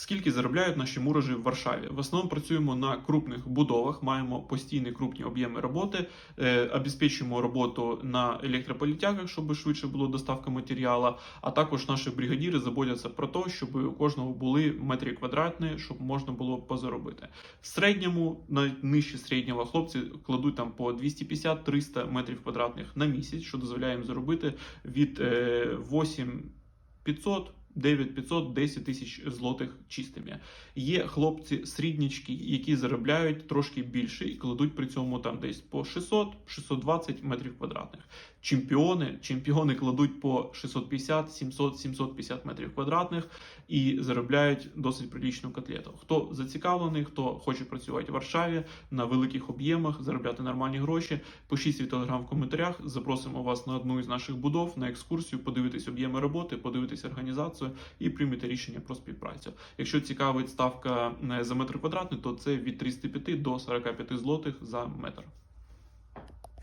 Скільки заробляють наші муражі в Варшаві? В основному працюємо на крупних будовах, маємо постійні крупні об'єми роботи, е, обезпечуємо роботу на електрополітягах, щоб швидше була доставка матеріалу. А також наші бригадіри заботяться про те, щоб у кожного були метри квадратні, щоб можна було позаробити. В середньому найнижче середнього хлопці кладуть там по 250-300 метрів квадратних на місяць, що дозволяє їм заробити від е, 8500 9500 10 тисяч злотих чистими. Є хлопці середнячки, які заробляють трошки більше і кладуть при цьому там десь по 600-620 метрів квадратних. Чемпіони, чемпіони кладуть по 650, 700, 750 метрів квадратних і заробляють досить прилічну котлету. Хто зацікавлений, хто хоче працювати в Варшаві на великих об'ємах, заробляти нормальні гроші, пишіть свій телеграм в коментарях. Запросимо вас на одну із наших будов на екскурсію, подивитись об'єми роботи, подивитись організацію і приймете рішення про співпрацю. Якщо цікавить ставка е, за метр квадратний, то це від 35 до 45 злотих за метр.